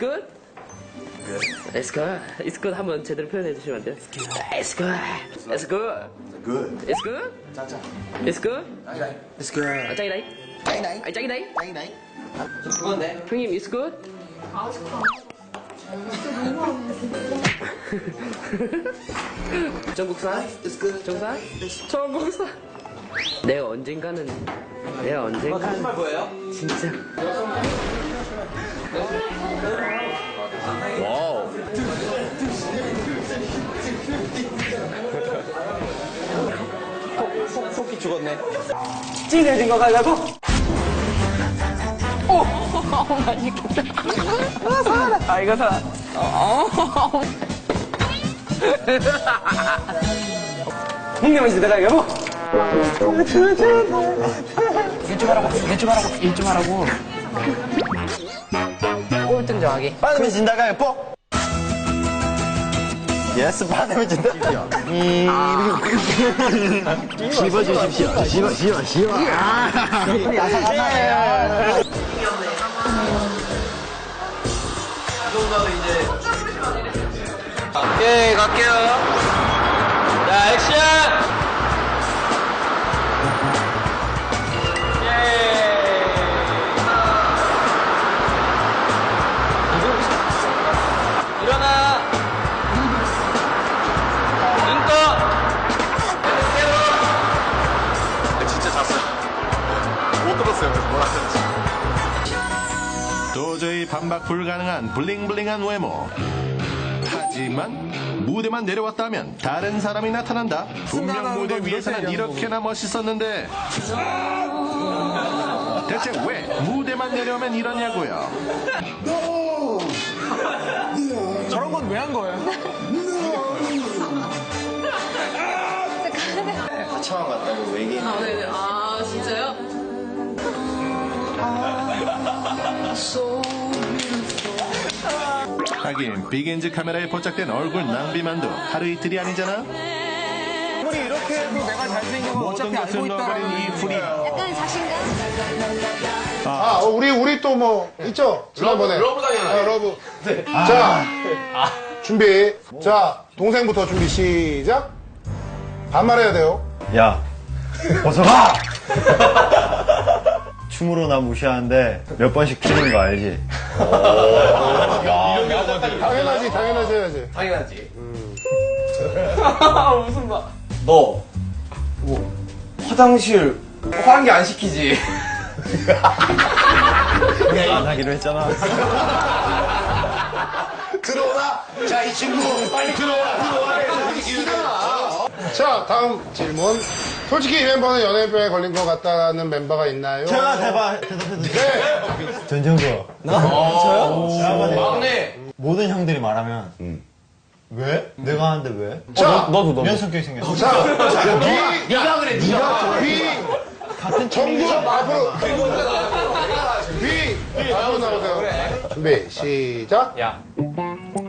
It's good? It's good. It's good. 한번 제대로 표현해 주시면 안 돼요? It's good. It's good. Good. It's good. It's good. It's good. 아, 짱이다이. 짱이다이. 아, 짱이다이. 짱이다이. 그건데. 형님, it's good. It's good. 정산? 전국산. 내가 언젠가는 내가 언젠가는 정말 뭐예요? 진짜. 와우. 토끼 죽었네. 찐해진 거 가려고? 오! 맛있겠다. 아, 살아. 아, 이거 살아. 어. 홍경은 집에 가, 여보? 일좀 하라고, 일좀 하라고, 일좀 하라고. 정하기. 빠르면 진다가 예뻐. 예스, 빠르면 진다. 씹어주십시오. 씹어, 씹어, 씹어. 오케이, 갈게요. 자, 액션! 도저히 반박 불가능한 블링블링한 외모. 하지만 무대만 내려왔다면 다른 사람이 나타난다. 분명 무대 위에서는 이렇게나 멋있었는데 대체 왜 무대만 내려오면 이러냐고요? 저런 건 왜 한 거예요? 처음 왔다고 외계인. 아, 네네. 아, 진짜요? 하긴 빅엔즈 카메라에 포착된 얼굴 낭비만도 하루 이틀이 아니잖아. 아무리 이렇게 해도 내가 잘생긴 건 모든 어차피 알고 것을 넣어버린 이 있다. 풀이 약간 자신감? 아, 어, 우리, 우리 또 뭐, 있죠? 지난번에. 러브, 당연히. 러브. 자, 준비. 자, 동생부터 준비, 시작. 반말해야 돼요. 야, 어서 가! 춤으로 나 무시하는데 몇 번씩 키는 거 알지? 당연하지, 당연하지 해야지. 당연하지. 무슨 말. 너, 뭐, 화장실, 환기 안 시키지? 안 하기로 했잖아. 들어오나? 자, 이 친구, 빨리 들어와, 들어와. 자, 다음 질문. 솔직히 이 멤버는 연예병에 걸린 것 같다는 멤버가 있나요? 제가 대박, 네. 전정구. 나? 저요? 막내. 모든 형들이 말하면 왜? 내가 하는데 왜? 자, 너도, 너도. 이런 성격이 생겼어. 자, 위, 네가 그래, 네가. 위, 같은 정부 앞으로. 위, 앞으로 나오세요. 준비, 시작. 야.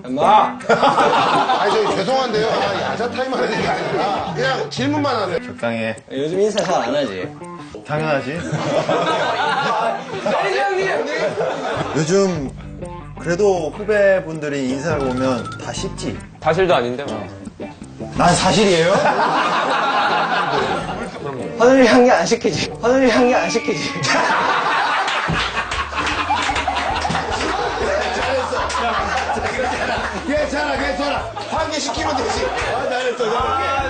나. 아니, 저기 죄송한데요. 아, 야자 타임 하는 게 아니라. 그냥 질문만 하세요. 해. 요즘 인사 잘 안 하지? 당연하지. 형님! 요즘 그래도 후배분들이 인사를 오면 다 씹지. 사실도 아닌데, 뭐. 난 사실이에요? 화장실 향기 안 시키지. 화장실 향기 안 시키지. 괜찮아, 괜찮아. 환기 시키면 되지. 아.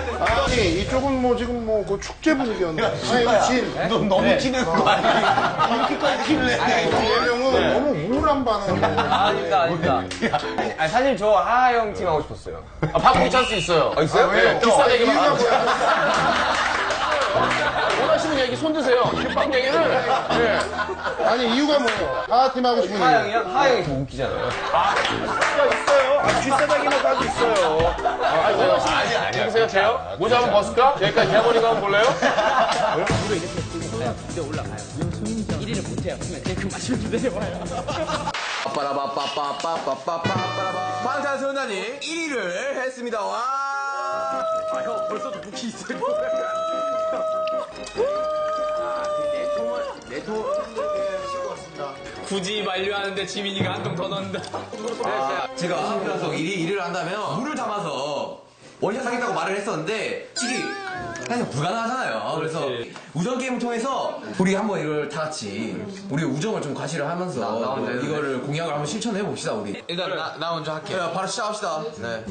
아니, 이쪽은 뭐 지금 뭐 그 축제 분위기였는데. 아니, 이거 진. 너 너무 티는 거 아니야? 이렇게까지 키를 내. 예명은 너무 우울한 반응. 아닙니다, 아닙니다. 아니, 사실 저 하하영 팀 하고 싶었어요. 아, 바꾸기 찬스 있어요. 아, 있어요? 왜요? 비싼 얘기만 이유가. 뭐야? 손 드세요. 힙합 얘기를. 네. 아니, 이유가 뭐예요? 하하팀 하고 싶은 이유. 하하영이요? 하하영이 더 웃기잖아요. 뒷사장이나 까지 있어요. 아니, 아니. 누구세요, 제요? 모자 한번 벗을까? 여기까지 대머리가 한번 볼래요? 1위를 못해요. 그러면 그냥 그 마시면 내려와요. 방탄소년단이 1위를 했습니다. 와. 아, 형, 벌써도 무기 있어요. 아, 그 내통을, 내통. 굳이 만류하는데 지민이가 한 통 더 넣는다. 제가 계속 일이, 일을 한다면 물을 담아서 원샷 하겠다고 말을 했었는데 솔직히 사실 불가능하잖아요. 그래서 우정 게임을 통해서 우리 한번 이걸 다 같이 우리 우정을 좀 과시를 하면서 이거를 공약을 한번 실천해 봅시다 우리. 일단 나, 나 먼저 할게. 야, 바로 시작합시다. 네.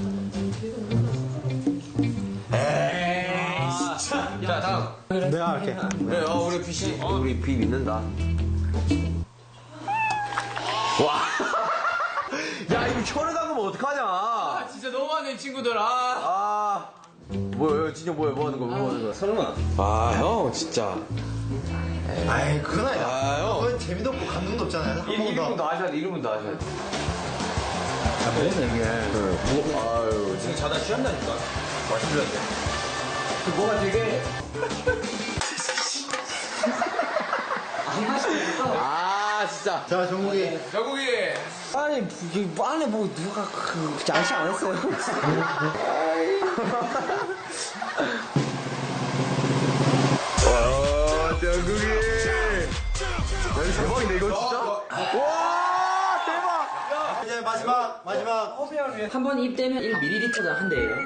내가 할게. 그래, 어, 우리 비씨, 우리 비 믿는다. 와. 야, 이거 혀를 담그면 어떡하냐. 진짜 너무하네, 친구들. 아. 아. 뭐야, 진짜 뭐야, 뭐 하는 거야, 뭐 하는 거야. 설마. 아, 형, 진짜. 아이, 그건 아니야. 아, 형. 그건 재미도 없고 감동도 없잖아요. 한 번. 더 하셔야 돼, 이름은 더 하셔야 돼. 아, 뭐네, 이게. 아유, 지금 자다 쉬었다니까. 맛있는데. 그 뭐가 되게. 아, 진짜. 자, 정국이. 영국이. 아니 뭐, 안에 뭐 누가 그 양식 안 했어요? 와, 영국이. 여기 대박이네, 이거 진짜. 와, 대박. 이제 마지막, 마지막. 한번 입대면 1ml당 한 대예요.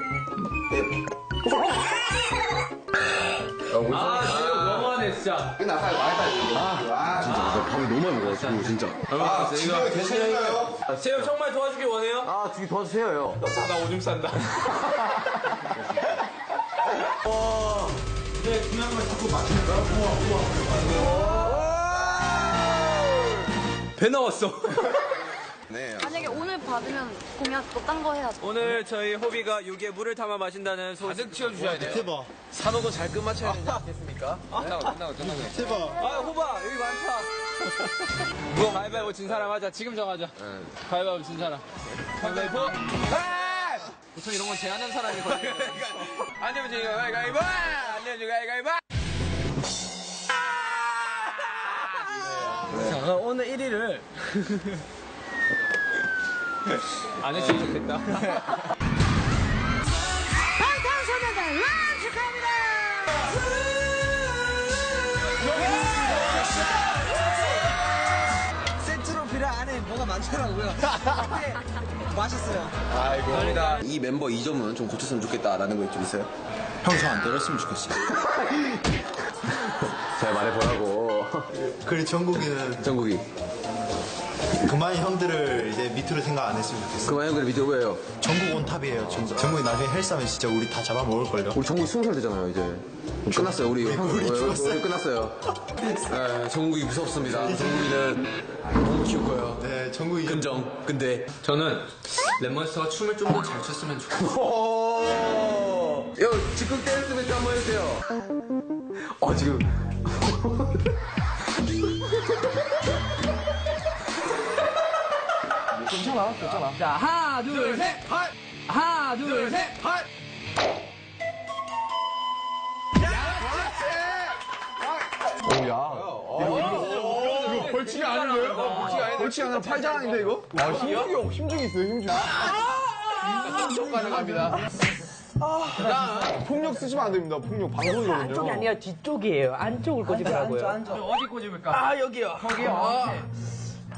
아, 진짜 너무하네, 진짜. 밥을 너무 많이 먹어가지고, 진짜. 아, 이거. 괜찮을까요? 세영 정말 도와주길 원해요? 아, 저기 도와주세요, 형. 나 오줌 싼다. 배 나왔어. 만약에 오늘 받으면 공약 또 딴 거 해야죠. 오늘 저희 호비가 여기에 물을 담아 마신다는 소식. 가득 채워주셔야 돼요. 대박. 산호도 잘 끝마쳐야 되지 않겠습니까? 끝나고, 끝나고, 끝나고. 대박. 아 호바 여기 많다. 뭐 가위바위보 진 사람 하자. 지금 정하자. 가위바위보 진 사람. 가위바위보. 아! 보통 이런 건 제안한 사람이 걸려. 안 되면 지금 가위바위보! 안 되면 지금 가위바위보! 자, 오늘 1위를 안 했으면 좋겠다. 센트로피라 안에 뭐가 많더라고요. 근데 맛있어요. 이 멤버 이 점은 좀 고쳤으면 좋겠다라는 거 좀 있어요? 형저안 때렸으면 좋겠어. 잘 말해보라고. 그리고 정국이는 정국이. 그만 형들을 이제 밑으로 생각 안 했으면 좋겠어. 그만 형들 밑에 왜요? 정국 온탑이에요, 정국. 정국이 나중에 헬스하면 진짜 우리 다 잡아먹을 걸요. 우리 정국이 스무 살 되잖아요, 이제. 끝났어요, 우리. 형, 우리 우리, 죽었어요. 우리 끝났어요. 네, 정국이 무섭습니다. 정국이는 너무 키울 거예요. 네, 정국이. 근정. 근데. 저는 랩몬스터가 춤을 좀 더 잘 췄으면 좋겠어요. 오! 형, 즉흥 댄스 멘트 한번 해주세요. 어, 지금. 자, 하나, 둘, 셋. 하나, 둘, 셋. 벌칙이 아닌데요? 벌칙이 아닌데. 벌칙이 아니라 팔자랑인데, 이거? 아, 힘중이, 힘중이 있어요, 힘중. 쪽 가능합니다. 폭력 쓰시면 안 됩니다. 폭력 방송이거든요. 안쪽이 아니라 뒤쪽이에요. 안쪽을 꼬집으라고요. 어디 꽂을까? 아, 여기요. 거기요. 아.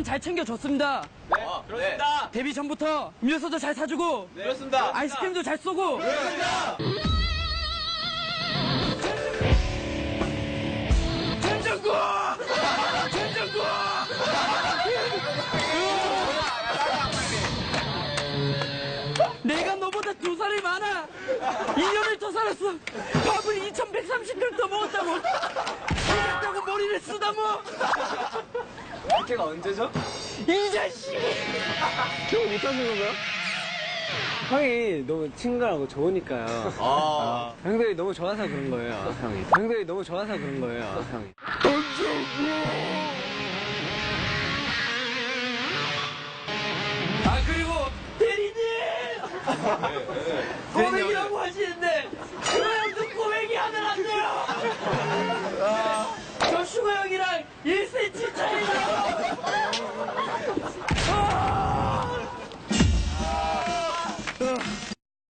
저 방탄 잘 챙겨줬습니다. 네, 그렇습니다. 데뷔 전부터 음료수도 잘 사주고, 그렇습니다. 아이스크림도 잘 쏘고. 그렇습니다. 전정구! 전정구! 내가 너보다 두 살이 많아. 2년을 더 살았어. 밥을 2,130년 더 먹었다고. 이랬다고 머리를 쓰다 학교가 언제죠? 이 자식! 기억 못하는 건가요? 형이 너무 친구하고 좋으니까요. 아. 어, 형들이 너무 좋아서 그런 거예요, 아, 형이. 형들이 너무 좋아서 그런 거예요, 아, 형이. 아, 그리고 대리님! 네, 네. 대리님